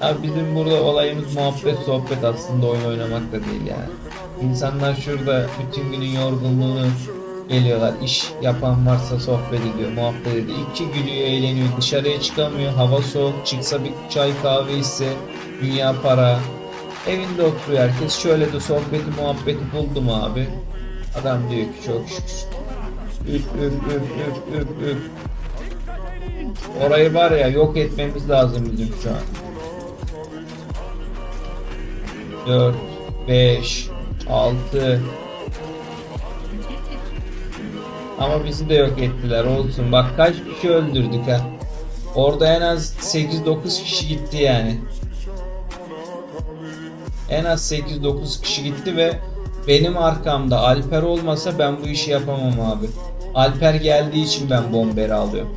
Abi bizim burada olayımız muhabbet sohbet aslında oyun oynamak da değil yani. İnsanlar şurada bütün günün yorgunluğunu geliyorlar. İş yapan varsa sohbet ediyor, muhabbet ediyor. İki gülüyor, eğleniyor. Dışarıya çıkamıyor. Hava soğuk. Çıksa bir çay kahve içse dünya para. Evinde oturuyor herkes. Şöyle de sohbeti muhabbeti buldum abi. Adam diyor ki çok şükür. Üf üf üf üf üf üf. Orayı var ya yok etmemiz lazım bizim şu an. 4 5 6 Ama bizi de yok ettiler olsun. Bak kaç kişi öldürdük ha. Orada en az 8-9 kişi gitti yani. En az 8-9 kişi gitti ve benim arkamda Alper olmasa ben bu işi yapamam abi. Alper geldiği için ben bomberi alıyorum.